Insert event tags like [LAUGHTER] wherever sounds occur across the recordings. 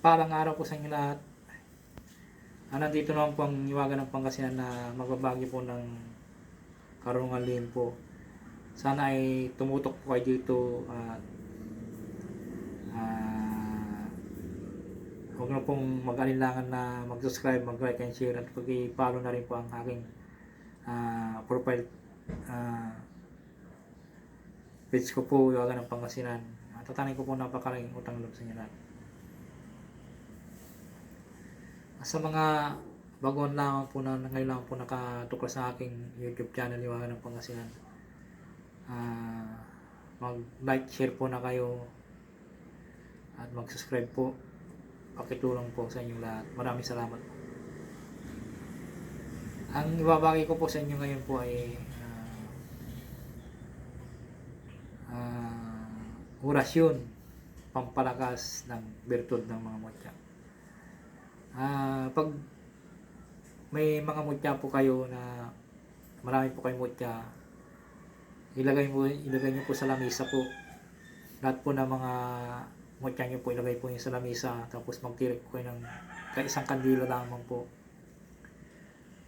Palang araw po sa inyo lahat. Ah, nandito naman po ang iwaga ng Pangasinan na magbabagi po ng karunungan lihim po. Sana ay tumutok po kayo dito at ah, huwag na pong mag-alinlangan na mag-subscribe, mag-like and share at pag-i-follow na rin po ang aking ah, profile ah, page ko po, iwaga ng Pangasinan. At tatanay ko po napakalaking utang loob sa inyo lahat. Sa mga baguhan lamang po na ngayon lang po nakatuklas sa aking YouTube channel, Iwagan ng Pangasinan. Ah, mag-like, share po na kayo at mag-subscribe po. Pakitulong po sa inyong lahat. Maraming salamat. Ang ibabagi ko po sa inyo ngayon po ay ah, ah, orasyon pampalakas ng virtud ng mga mutya. Ah, pag may mga mutya po kayo na marami po kayong mutya, ilagay mo ilagay niyo po sa lamisa po. Lahat po ng mga mutya niyo po ilagay po niyo sa lamisa tapos magtirik po kayo ng kahit isang kandila lamang po.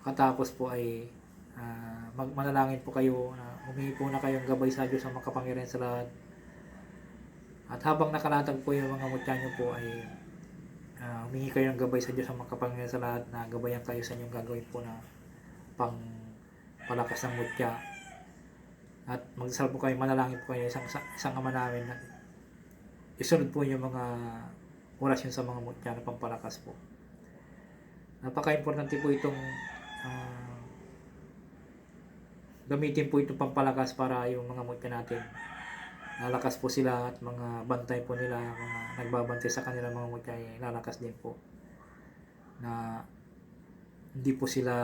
Katapos po ay ah, magmanalangin po kayo na humingi po na kayong gabay sa Diyos sa makapangyarihan sa lahat. At habang nakalatag po yung mga mutya niyo po ay uh, humingi kayo ng gabay sa Diyos ang makapangyarihan sa lahat na gabayan kayo sa inyong gagawin po na pang palakas ng mutya. At magdasal po kayo, manalangin po kayo isang, isang ama namin na isunod po yung mga orasyon sa mga mutya na pampalakas po. Napaka-importante po itong ah, gamitin po itong pampalakas para yung mga mutya natin lalakas po sila at mga bantay po nila, mga nagbabantay sa kanila mga mutya ay lalakas din po. Na hindi po sila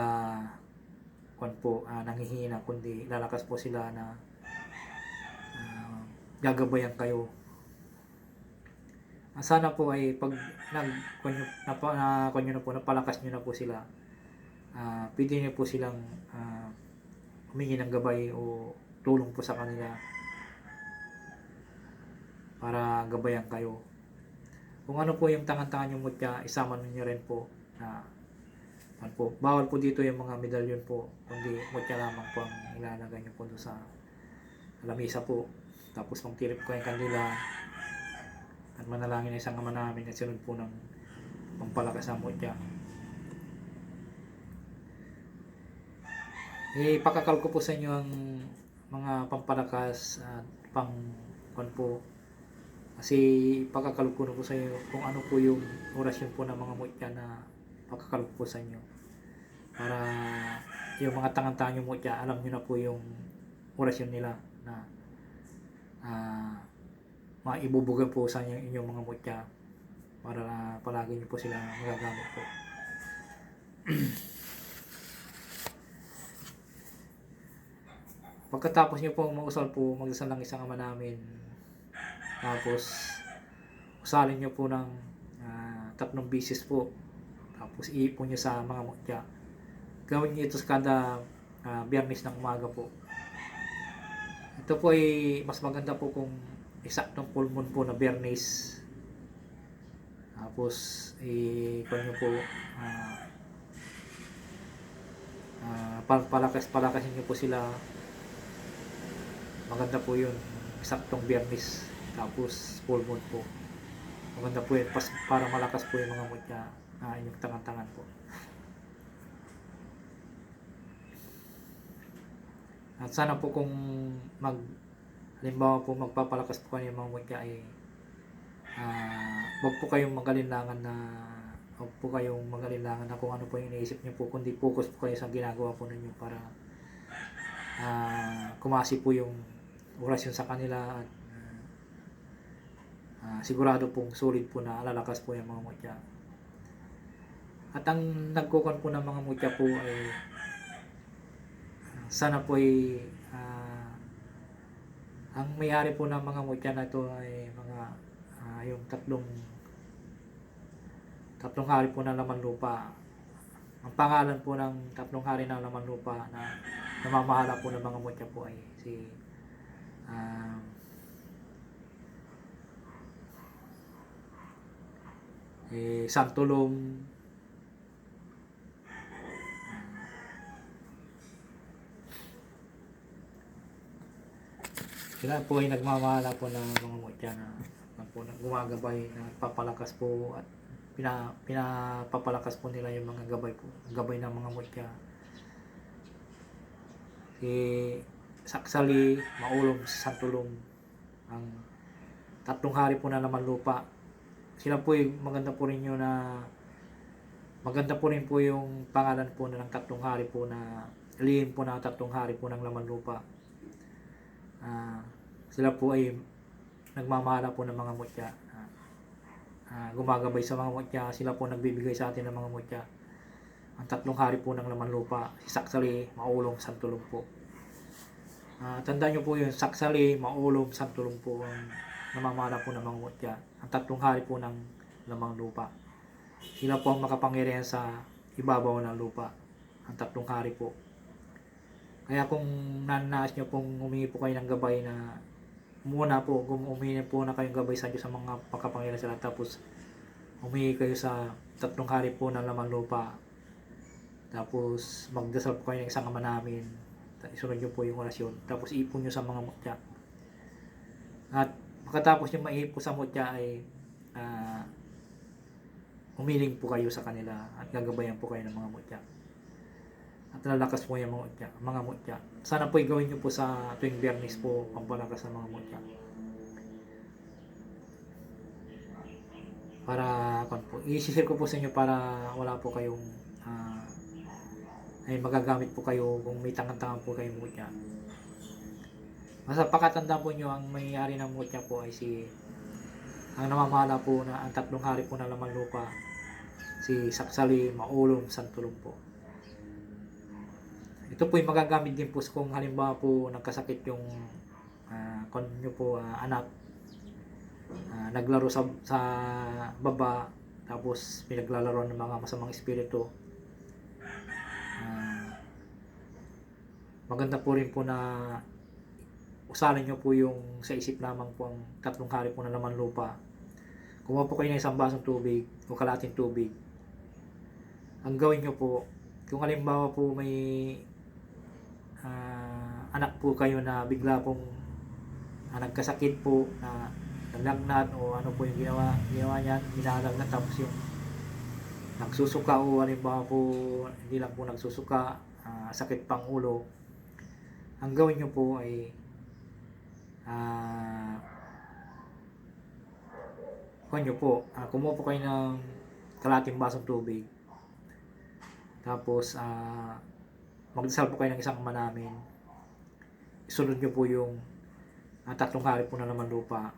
kwan po ah, nanghihina kundi lalakas po sila na ah, gagabayan kayo. Ah, sana po ay pag nag kwan nyo, na, na, kwan nyo na po, napalakas nyo na po sila, ah pwede nyo po silang ah, humingi ng gabay o tulong po sa kanila para gabayan kayo. Kung ano po yung tangan-tangan yung mutya, isama ninyo rin po na ano po, bawal po dito yung mga medalyon po, kundi mutya lamang po ang ilalagay nyo po doon sa lamisa po. Tapos magtirip ko yung kandila at manalangin na isang ama namin at sunod po ng pampalakas ng mutya. Ipakakal ko po sa inyo ang mga pampalakas at pang kwan po kasi na po sa inyo kung ano po yung orasyon po ng mga mutya na pagkakalog po sa inyo. Para yung mga tangan-tangan yung mutya, alam nyo na po yung orasyon nila na uh, maibubugan po sa inyo inyong mga mutya para palagi nyo po sila magagamit po. [CLEARS THROAT] Pagkatapos nyo po mausal po, magdasal lang isang ama namin tapos, usalin nyo po ng ah, tatlong bisis po. Tapos, iipon nyo sa mga mutya. Gawin nyo ito sa kada ah, biyernes ng umaga po. Ito po ay mas maganda po kung isaktong full moon po na biyernes. Tapos, i-kwan nyo po ah, pal- palakas palakasin nyo po sila maganda po yun isaktong biyernes tapos full moon po. Maganda po yun pas, para malakas po yung mga mutya na inyong tangan-tangan po. At sana po kung mag halimbawa po magpapalakas po kayo ng mga mutya ay uh, wag po kayong magalinlangan na wag po kayong magalinlangan na kung ano po yung iniisip niyo po kundi focus po kayo sa ginagawa po ninyo para uh, kumasi po yung orasyon sa kanila at Ah, sigurado pong solid po na lalakas po yung mga mutya. At ang nagkukan po ng mga mutya po ay ah, sana po ay ah, ang may-ari po ng mga mutya na ito ay mga ah, yung tatlong tatlong hari po ng laman lupa. Ang pangalan po ng tatlong hari ng laman lupa na namamahala po ng mga mutya po ay si um, eh, Santulong, sila po ay nagmamahala po ng mga mutya na, na po na gumagabay na papalakas po at pina, pinapapalakas po nila yung mga gabay po gabay ng mga mutya si Saksali, Maulong, Santulong. Ang tatlong hari po na naman lupa sila po yung maganda po rin yun na maganda po rin po yung pangalan po na ng tatlong hari po na lihim po na tatlong hari po ng laman lupa Ah, sila po ay nagmamahala po ng mga mutya. Ah, gumagabay sa mga mutya. Sila po nagbibigay sa atin ng mga mutya. Ang tatlong hari po ng laman lupa. Si Saksali, Maulong, Santulong po. Ah, tandaan nyo po yun. Saksali, Maulong, Santulong po ang namamahala po ng mga mutya. Ang tatlong hari po ng lamang lupa. Sila po ang makapangyarihan sa ibabaw ng lupa. Ang tatlong hari po. Kaya kung nanaas nyo pong humingi po kayo ng gabay na muna po, humingi po na kayong gabay sa Diyos sa mga pagkapangyarihan sila tapos humingi kayo sa tatlong hari po ng laman lupa tapos magdasal po kayo ng isang ama namin isunod nyo po yung orasyon tapos ipon nyo sa mga mutya at pagkatapos nyo maipon sa mutya ay ah, humiling po kayo sa kanila at gagabayan po kayo ng mga mutya at lalakas po yung mga mutya, mga mutya. Sana po gawin nyo po sa tuwing biyernes po pampalakas ng mga mutya. Para, kan po, i-share ko po sa inyo para wala po kayong ah, ay magagamit po kayo kung may tangan-tangan po kayong mutya. Basta pakatandaan po nyo ang mayayari ng mutya po ay si ang namamahala po na ang tatlong hari po ng laman lupa si Saksali, Maulong, Santulong po. Ito po yung magagamit din po kung halimbawa po nagkasakit yung uh, kung nyo po ah, anak ah, naglaro sa, sa baba tapos pinaglalaro ng mga masamang espiritu Ah, maganda po rin po na usalin nyo po yung sa isip lamang po ang tatlong hari po na laman lupa. Kumuha po kayo ng isang basong tubig o kalating tubig. Ang gawin nyo po kung halimbawa po may ah, anak po kayo na bigla pong ah, nagkasakit po na naglagnat o ano po yung ginawa ginawa niyan minalagnat tapos yung nagsusuka o halimbawa po hindi lang po nagsusuka ah, sakit pang ulo ang gawin nyo po ay ah kuhan nyo po ah, kumuha po kayo ng kalating basong tubig tapos ah magdasal po kayo ng isang ama namin. Isunod nyo po yung ah, tatlong hari po na naman lupa.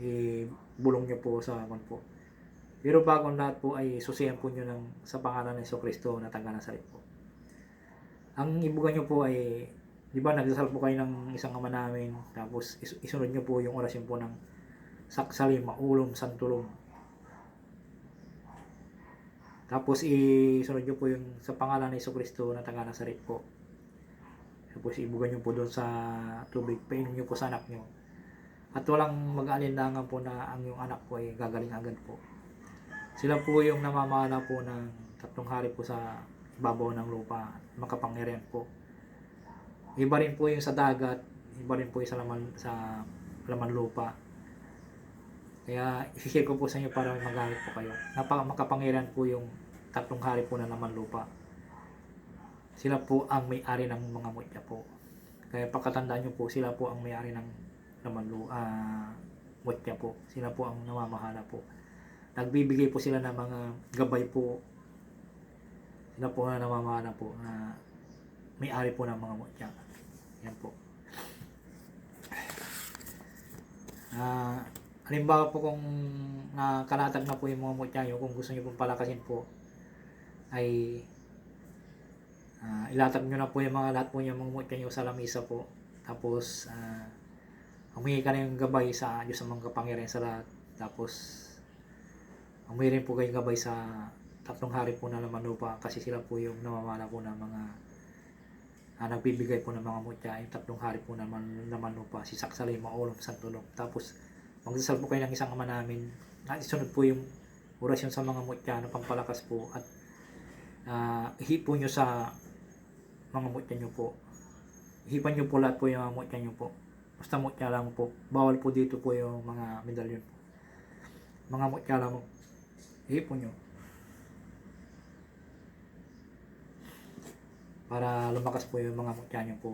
Ibulong nyo po sa akin po. Pero bago ang lahat po ay susiyan po nyo ng, sa pangalan ng Iso Kristo na taga Nazaret po. Ang ibugan nyo po ay, di ba nagdasal po kayo ng isang ama namin, tapos is- isunod nyo po yung orasyon po ng saksali, maulong, santulong. Tapos isunod nyo po yung sa pangalan ng Iso Kristo na taga Nazaret po. Tapos ibugan nyo po doon sa tubig, painom nyo po sa anak nyo. At walang mag-alinlangan po na ang yung anak po ay gagaling agad po. Sila po yung namamala po ng tatlong hari po sa ibabaw ng lupa, makapangyarihan po. Iba rin po yung sa dagat, iba rin po yung sa laman, sa laman lupa. Kaya i-share ko po sa inyo para magamit po kayo. Napaka makapangyarihan po yung tatlong hari po na laman lupa. Sila po ang may-ari ng mga mutya po. Kaya pagkatandaan nyo po, sila po ang may-ari ng laman lupa, ah, mutya po. Sila po ang namamahala po. Nagbibigay po sila ng mga gabay po. Sila po ang namamahala po na may-ari po ng mga mutya. Yan po. Ah, halimbawa po kung nakalatag na po yung mga mutya nyo, kung gusto nyo pong palakasin po, ay ah, ilatag nyo na po yung mga lahat po yung mga mutya nyo sa lamisa po. Tapos, ah, humingi ka na yung gabay sa Diyos sa mga kapangyarihan sa lahat. Tapos, humingi rin po kayong gabay sa tatlong hari po na laman lupa kasi sila po yung namamala po ng mga ah, nagbibigay po ng mga mutya yung tatlong hari po naman naman lupa si Saksalay Maulong Santulong tapos magdasal po kayo ng isang ama namin at isunod po yung orasyon sa mga mutya na pampalakas po at uh, hipo nyo sa mga mutya nyo po. Hipan nyo po lahat po yung mga mutya nyo po. Basta mutya lang po. Bawal po dito po yung mga medalyon po. Mga mutya lang po. Hipo nyo. Para lumakas po yung mga mutya nyo po.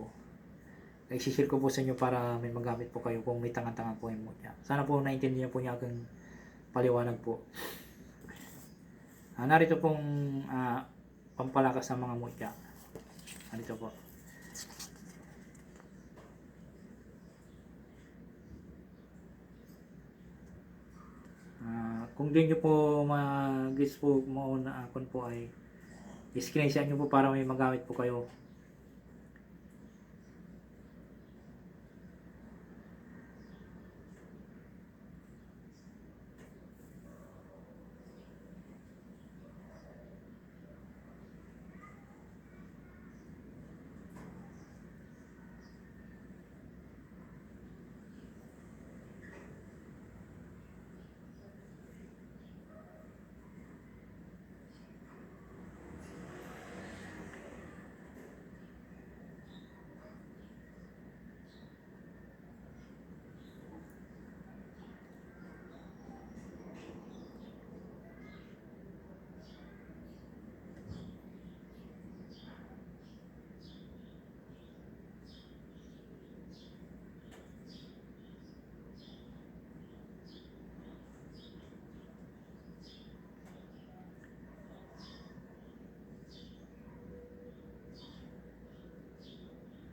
I-share ko po sa inyo para may magamit po kayo kung may tangan-tangan po yung mutya. Sana po naintindihan po niya aking paliwanag po. Ah, narito pong ah, pampalakas ng mga mutya. Narito po. Ah, kung di nyo po mag-gets po mo na akon po ay screenshot nyo po para may magamit po kayo.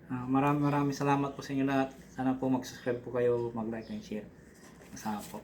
Ah, maraming maraming salamat po sa inyo lahat. Sana po mag-subscribe po kayo, mag-like and share. Masama po.